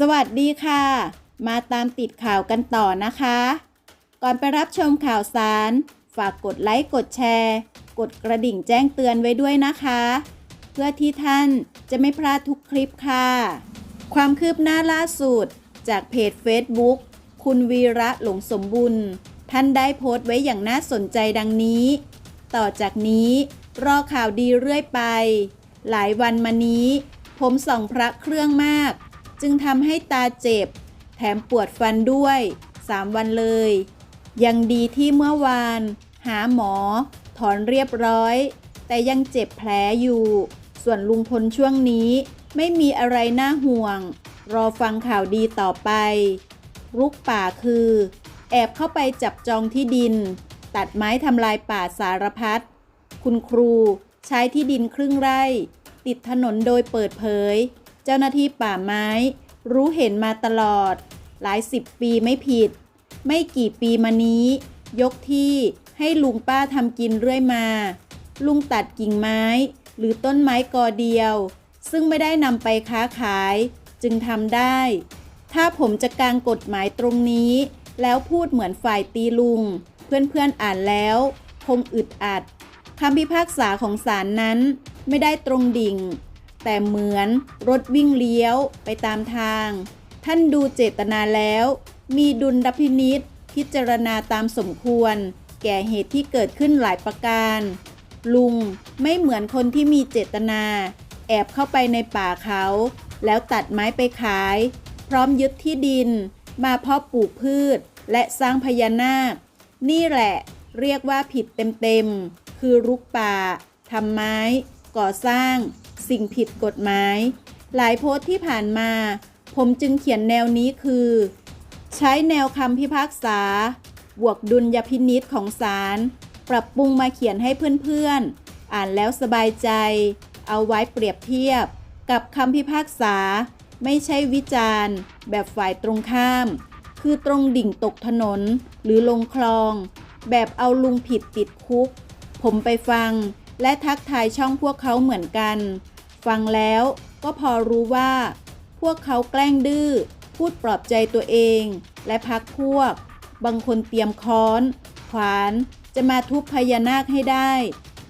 สวัสดีค่ะ มาตามติดข่าวกันต่อนะคะ ก่อนไปรับชมข่าวสาร ฝากกดไลค์กดแชร์ กดกระดิ่งแจ้งเตือนไว้ด้วยนะคะ เพื่อที่ท่านจะไม่พลาดทุกคลิปค่ะ ความคืบหน้าล่าสุด จากเพจ Facebook คุณวีระหลงสมบุญ ท่านได้โพสต์ไว้อย่างน่าสนใจดังนี้ ต่อจากนี้รอข่าวดีเรื่อยไป หลายวันมานี้ ผมส่องพระเครื่องมาก จึงทำให้ตาเจ็บ แถมปวดฟันด้วย 3 วันเลย ยังดีที่เมื่อวาน หาหมอ ถอนเรียบร้อย แต่ยังเจ็บแผลอยู่ ส่วนลุงพลช่วงนี้ไม่มีอะไรน่าห่วง รอฟังข่าวดีต่อไป รุกป่าคือ แอบเข้าไปจับจองที่ดิน ตัดไม้ทำลายป่าสารพัดคุณครูใช้ที่ดินครึ่งไร่ ติดถนนโดยเปิดเผย เจ้าหน้าที่ป่าไม้ รู้เห็นมาตลอด หลายสิบปีไม่ผิด ไม่กี่ปีมานี้ ยกที่ให้ลุงป้าทำกินเรื่อยมา ลุงตัดกิ่งไม้ หรือต้นไม้กอเดียว ซึ่งไม่ได้นำไปค้าขาย จึงทำได้ ถ้าผมจะกางกฎหมายตรงนี้ แล้วพูดเหมือนฝ่ายตีลุง เพื่อนๆอ่านแล้ว คงอึดอัดคำพิพากษาของศาลนั้นไม่ได้ตรงดิ่ง แต่เหมือนรถวิ่งเลี้ยวไปตามทาง ท่านดูเจตนาแล้ว มีดุลพินิษพิจารณาตามสมควร แก่เหตุที่เกิดขึ้นหลายประการ ลุงไม่เหมือนคนที่มีเจตนา แอบเข้าไปในป่าเขา แล้วตัดไม้ไปขาย พร้อมยึดที่ดิน มาเพาะปลูกพืชและสร้างพญานาค นี่แหละเรียกว่าผิดเต็มๆ คือรุกป่าทำไม้ ก่อสร้าง สิ่งผิดกฎหมาย หลายโพสต์ที่ผ่านมา ผมจึงเขียนแนวนี้คือ ใช้แนวคำพิพากษา บวกดุลยพินิษของศาลปรับปรุงมาเขียนให้เพื่อนๆ อ่านแล้วสบายใจ เอาไว้เปรียบเทียบ กับคำพิพากษา ไม่ใช่วิจารณ์ แบบฝ่ายตรงข้าม คือตรงดิ่งตกถนนหรือลงคลอง แบบเอาลุงผิดติดคุก ผมไปฟังและทักทายช่องพวกเขาเหมือนกัน ฟังแล้วก็พอรู้ว่า พวกเขาแกล้งดื้อ พูดปลอบใจตัวเอง และพักพวก บางคนเตรียมค้อน ขวาน จะมาทุบพญานาคให้ได้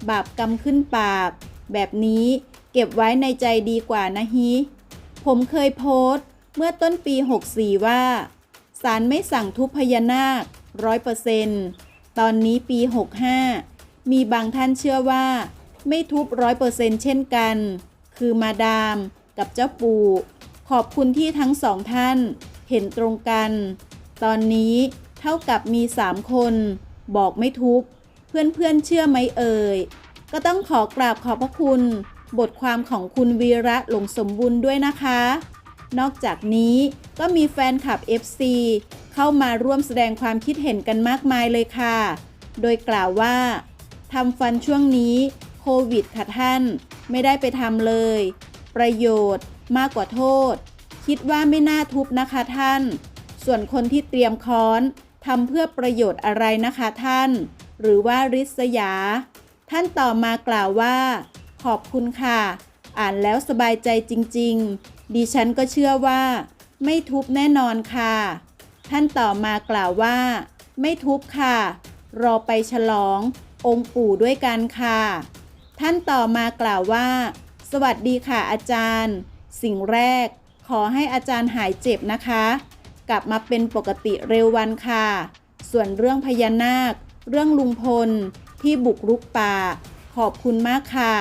บาปกรรมขึ้นปาก แบบนี้เก็บไว้ในใจดีกว่านะฮิ ผมเคยโพสต์ เมื่อต้นปี 64 ว่าศาลไม่สั่งทุบพญานาคร้อยเปอร์เซนต์ตอนนี้ปี 65 มีบางท่านเชื่อว่า ไม่ทุบร้อยเปอร์เซนต์เช่นกัน คือมาดาม กับเจ้าปู่ขอบคุณที่ทั้งสองท่านเห็นตรงกัน ตอนนี้เท่ากับมีสามคน บอกไม่ทุบเพื่อนๆเชื่อไหมเอ่ย ก็ต้องขอกราบขอบพระคุณ บทความของคุณวีระหลงสมบูรณ์ด้วยนะคะ นอกจากนี้ก็มีแฟนคลับ FC เข้ามาร่วมแสดงความคิดเห็นกันมากมายเลยค่ะ โดยกล่าวว่าทำฟันช่วงนี้ วิดค่ะท่าน ไม่ได้ไปทำเลย ประโยชน์มากกว่าโทษ คิดว่าไม่น่าทุบนะคะท่าน ส่วนคนที่เตรียมค้อนทำเพื่อประโยชน์อะไรนะคะท่าน หรือว่าริษยา ท่านต่อมากล่าวว่า ขอบคุณค่ะ อ่านแล้วสบายใจจริง ๆ ดิฉันก็เชื่อว่า ไม่ทุบแน่นอนค่ะ ท่านต่อมากล่าวว่า ไม่ทุบค่ะ รอไปฉลององค์ปู่ด้วยกันค่ะ ท่านต่อมากล่าวว่า สวัสดีค่ะอาจารย์ สิ่งแรก ขอให้อาจารย์หายเจ็บนะคะ กลับมาเป็นปกติเร็ววันค่ะ ส่วนเรื่องพญานาค เรื่องลุงพล ที่บุกรุกป่า ขอบคุณมากค่ะ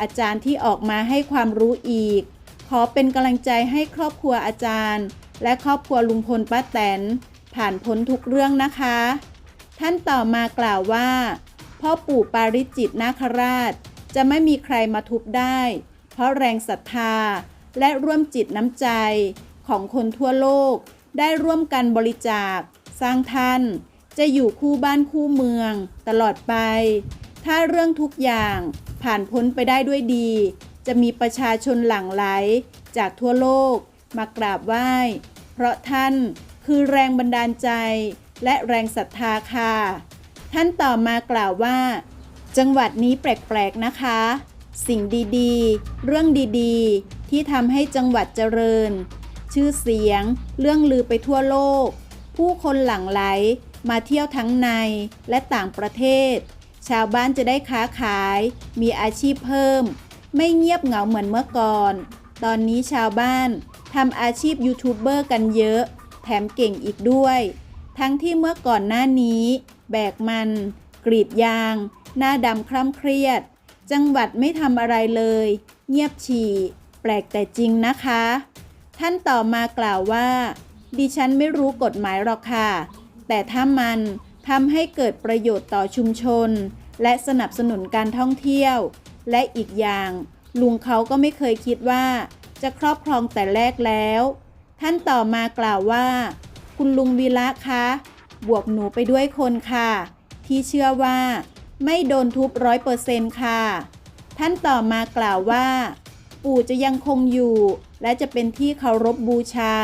อาจารย์ที่ออกมาให้ความรู้อีก ขอเป็นกำลังใจให้ครอบครัวอาจารย์ และครอบครัวลุงพลป้าแตน ผ่านพ้นทุกเรื่องนะคะ ท่านต่อมากล่าวว่าพ่อปู่ปาริจิตนาคราช จะไม่มีใครมาทุบได้ เพราะแรงศรัทธาและร่วมจิตน้ำใจของคนทั่วโลก ได้ร่วมกันบริจาค สร้างท่าน จะอยู่คู่บ้านคู่เมือง ตลอดไป ถ้าเรื่องทุกอย่างผ่านพ้นไปได้ด้วยดี จะมีประชาชนหลั่งไหล จากทั่วโลก มากราบไหว้ เพราะท่านคือแรงบันดาลใจและแรงศรัทธาค่ะ ท่านต่อมากล่าวว่า จังหวัดนี้แปลกๆนะคะ สิ่งดีๆ เรื่องดีๆ ที่ทำให้จังหวัดเจริญ ชื่อเสียง เรื่องลือไปทั่วโลก ผู้คนหลั่งไหลมาเที่ยวทั้งในและต่างประเทศ ชาวบ้านจะได้ค้าขาย มีอาชีพเพิ่ม ไม่เงียบเหงาเหมือนเมื่อก่อน ตอนนี้ชาวบ้านทำอาชีพยูทูบเบอร์กันเยอะ แถมเก่งอีกด้วย ทั้งที่เมื่อก่อนหน้านี้ แบกมัน กรีดยาง หน้าดำคร่ำเครียด จังหวัดไม่ทำอะไรเลย เงียบฉี่ แปลกแต่จริงนะคะ ท่านต่อมากล่าวว่า ดิฉันไม่รู้กฎหมายหรอกค่ะ แต่ถ้ามันทำให้เกิดประโยชน์ต่อชุมชน และสนับสนุนการท่องเที่ยว และอีกอย่าง ลุงเขาก็ไม่เคยคิดว่า จะครอบครองแต่แรกแล้ว ท่านต่อมากล่าวว่า คุณลุงวีระคะ บวกหนูไปด้วยคนค่ะ ที่เชื่อว่า ไม่โดนทุบร้อยเปอร์เซนต์ค่ะ ท่านต่อมากล่าวว่า ปู่จะยังคงอยู่ และจะเป็นที่เคารพบบูชา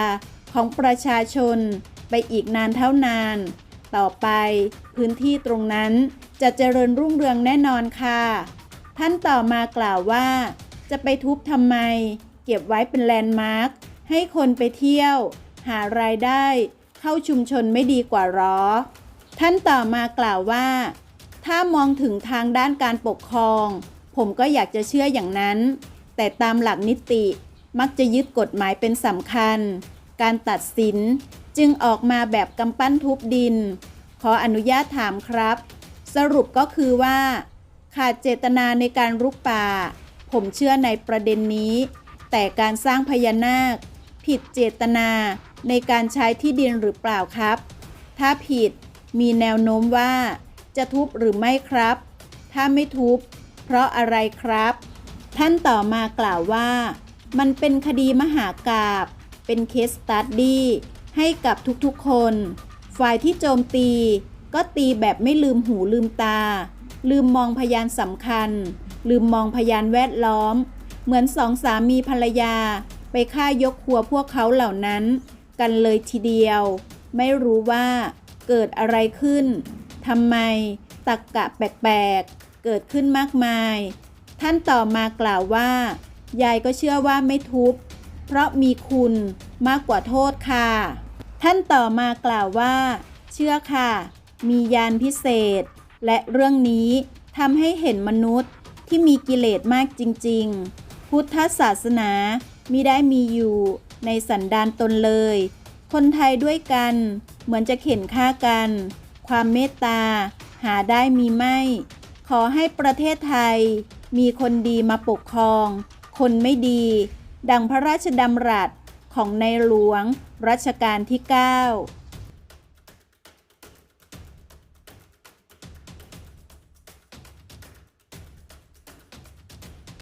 ของประชาชนไปอีกนานเท่านาน ต่อไปพื้นที่ตรงนั้นจะเจริญรุ่งเรืองแน่นอนค่ะ ท่านต่อมากล่าวว่า จะไปทุบทำไม เก็บไว้เป็นแลนด์มาร์คให้คนไปเที่ยว หารายได้ เข้าชุมชนไม่ดีกว่าหรอ ท่านต่อมากล่าวว่า ถ้ามองถึงทางด้านการปกครอง ผมก็อยากจะเชื่ออย่างนั้น แต่ตามหลักนิติมักจะยึดกฎหมายเป็นสำคัญ การตัดสินจึงออกมาแบบกำปั้นทุบดิน ขออนุญาตถามครับ สรุปก็คือว่า ขาดเจตนาในการรุกป่า ผมเชื่อในประเด็นนี้ แต่การสร้างพญานาค ผิดเจตนาในการใช้ที่ดินหรือเปล่าครับ ถ้าผิดมีแนวโน้มว่า จะทุบหรือไม่ครับ ถ้าไม่ทุบ เพราะอะไรครับ ท่านต่อมากล่าวว่า มันเป็นคดีมหากาบเป็นเคสตัดดี้ให้กับทุกๆคน ฝ่ายที่โจมตีก็ตีแบบไม่ลืมหูลืมตา ลืมมองพยานสำคัญ ลืมมองพยานแวดล้อม เหมือนสองสามีภรรยา ไปฆ่ายกครัวพวกเขาเหล่านั้น กันเลยทีเดียว ไม่รู้ว่าเกิดอะไรขึ้น ทำไมตักกะแปลกๆ เกิดขึ้นมากมาย ท่านต่อมากล่าวว่า ยายก็เชื่อว่าไม่ทุบ เพราะมีคุณมากกว่าโทษค่ะ ท่านต่อมากล่าวว่า เชื่อค่ะ มียานพิเศษ และเรื่องนี้ทำให้เห็นมนุษย์ที่มีกิเลสมากจริง ๆ พุทธศาสนามิได้มีอยู่ในสันดานตนเลย คนไทยด้วยกันเหมือนจะเข็นฆ่ากัน ความเมตตา หาได้มีไม่ ขอให้ประเทศไทย มีคนดีมาปกครอง คนไม่ดี ดังพระราชดำรัสของในหลวงรัชกาลที่ 9